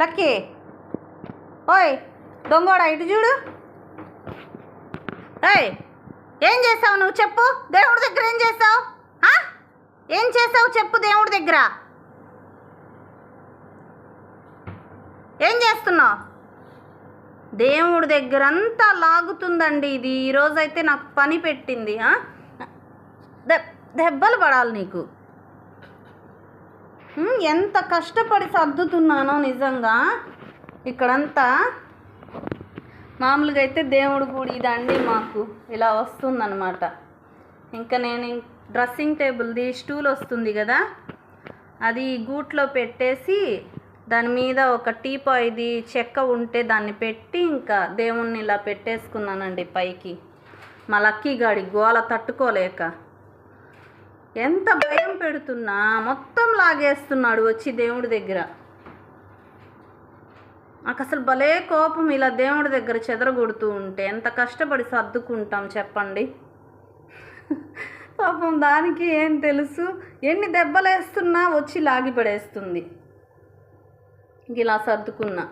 Lucky. ఓయ్ దొంగోడా ఇటు చూడు. ఏయ్ ఏం చేసావు నువ్వు చెప్పు. దేవుడి దగ్గర ఏం చేసావు ఏం చేసావు చెప్పు దేవుడి దగ్గర. ఏం చేస్తున్నావు? దేవుడి దగ్గర అంతా లాగుతుందండి ఇది. ఈరోజైతే నాకు పని పెట్టింది దెబ్బలు పడాలి నీకు. ఎంత కష్టపడి సర్దుతున్నానో నిజంగా. ఇక్కడంతా మామూలుగా అయితే దేవుడు గుడి ఇదండి మాకు. ఇలా వస్తుందన్నమాట. ఇంకా నేను డ్రెస్సింగ్ టేబుల్ది స్టూల్ వస్తుంది కదా. అది గూట్లో పెట్టేసి దాని మీద ఒక టీపాయ్ది చెక్క ఉంటే దాన్ని పెట్టి ఇంకా దేవుణ్ణి ఇలా పెట్టేసుకున్నానండి పైకి. మా లక్కీ గాడి గోల తట్టుకోలేక. ఎంత భయం పెడుతున్నా మొత్తం లాగేస్తున్నాడు వచ్చి దేవుడి దగ్గర. నాకు అసలు భలే కోపం ఇలా దేవుడి దగ్గర చెదరగొడుతూ ఉంటే ఎంత కష్టపడి సర్దుకుంటాం చెప్పండి. పాపం దానికి ఏం తెలుసు? ఎన్ని దెబ్బలేస్తున్నా వచ్చి లాగి పడేస్తుంది. ఇలా సర్దుకున్నా.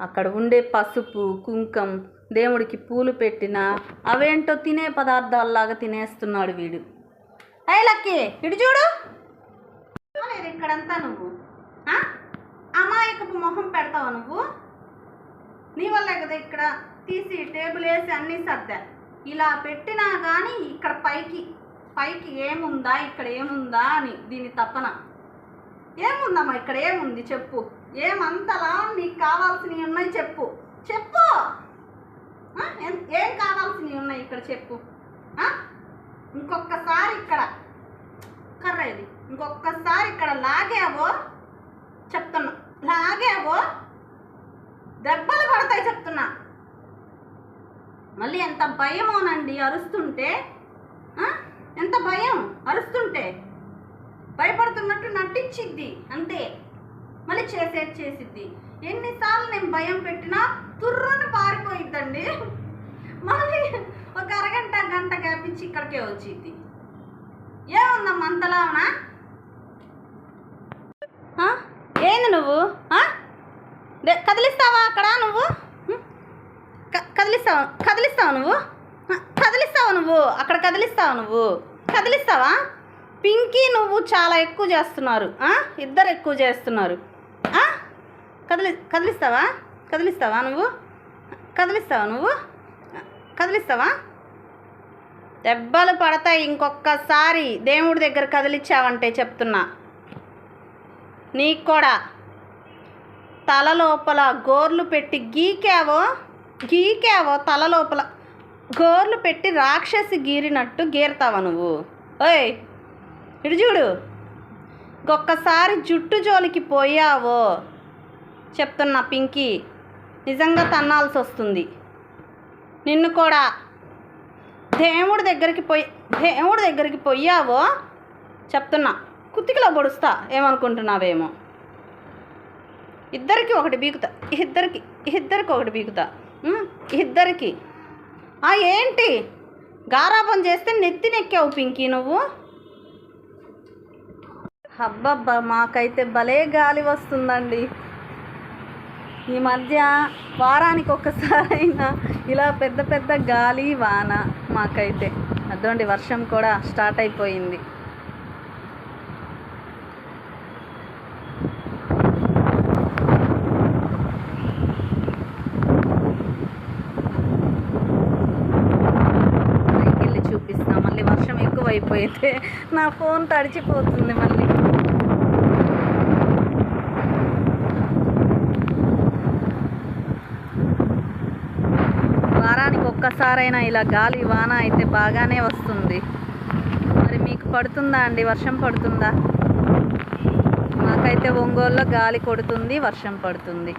అక్కడ ఉండే పసుపు కుంకం దేవుడికి పూలు పెట్టిన అవేంటో తినే పదార్థాల్లాగా తినేస్తున్నాడు వీడు. అయ్యి లక్కీ ఇటు చూడు. లేదు ఇక్కడంతా నువ్వు. అమాయకపు మొహం పెడతావు నువ్వు? నీ వల్లే కదా ఇక్కడ తీసి టేబుల్ వేసి అన్నీ సర్దా. ఇలా పెట్టినా కానీ ఇక్కడ పైకి పైకి ఏముందా ఇక్కడ ఏముందా అని దీని తప్పన ఏముందమ్మా ఇక్కడ ఏముంది చెప్పు. ఏమంతలా నీకు కావాల్సినవి ఉన్నాయి చెప్పు. చెప్పు. ఏం- కావాల్సినవి ఉన్నాయి ఇక్కడ చెప్పు. ఇంకొకసారి ఇక్కడ. కర్ర ఇది. ఇంకొకసారి ఇక్కడ లాగావో చెప్తున్నా. లాగావో దెబ్బలు పడతాయి చెప్తున్నా. మళ్ళీ ఎంత భయమోనండి అరుస్తుంటే. ఎంత భయం అరుస్తుంటే. భయపడుతున్నట్టు నటించిద్ది అంతే. మళ్ళీ చేసేది చేసిద్ది. ఎన్నిసార్లు నేను భయం పెట్టినా తుర్రును పారిపోయిద్దండి మళ్ళీ ఒక అరగంట గంట గ్యాపించి ఇక్కడికే వచ్చిద్ది ఏముందమ్మా అంతలానా ఏంది నువ్వు? కదిలిస్తావా అక్కడ నువ్వు? కదిలిస్తావా కదిలిస్తావా నువ్వు? కదిలిస్తావు కదిలిస్తావా నువ్వు? అక్కడ కదిలిస్తావా నువ్వు? కదిలిస్తావా? పింకీ నువ్వు చాలా ఎక్కువ చేస్తున్నారు. ఇద్దరు ఎక్కువ చేస్తున్నారు. కదిలి కదిలిస్తావా? కదిలిస్తావా నువ్వు? కదిలిస్తావా నువ్వు? కదిలిస్తావా? దెబ్బలు పడతాయి ఇంకొకసారి దేవుడి దగ్గర కదిలిచ్చావంటే చెప్తున్నా. నీకు కూడా తల లోపల గోర్లు పెట్టి గీకావో? గీకావో తల లోపల? గోర్లు పెట్టి రాక్షసి గీరినట్టు గీరతావా నువ్వు? ఓయ్ ఇటు చూడు. ఇంకొకసారి జుట్టు జోలికి పోయావో? చెప్తున్నా పింకీ. నిజంగా తన్నాల్సి వస్తుంది నిన్ను కూడా. దేవుడి దగ్గరికి పోయి దేవుడి దగ్గరికి పోయావో చెప్తున్నా. కుత్తికిలో పొడుస్తా. ఏమనుకుంటున్నావేమో? ఇద్దరికి ఒకటి బీకుతా. ఇద్దరికి ఇద్దరికి ఒకటి బీకుతా. ఇద్దరికి. ఆ ఏంటి? గారాబం చేస్తే నెత్తి నెక్కావు పింకీ నువ్వు? అబ్బబ్బా మాకైతే భలే గాలి వస్తుందండి. ఈ మధ్య వారానికి ఒక్కసారైనా ఇలా పెద్ద పెద్ద గాలి వాన మాకైతే. అదోండి వర్షం కూడా స్టార్ట్ అయిపోయింది. వెళ్ళి చూపిస్తా. మళ్ళీ వర్షం ఎక్కువైపోయితే నా ఫోన్ తడిచిపోతుంది మళ్ళీ వారానికి ఒక్కసారైనా ఇలా గాలి వాన అయితే బాగానే వస్తుంది. మరి మీకు పడుతుందా అండి? వర్షం పడుతుందా? మాకైతే ఒంగోలులో గాలి కొడుతుంది వర్షం పడుతుంది.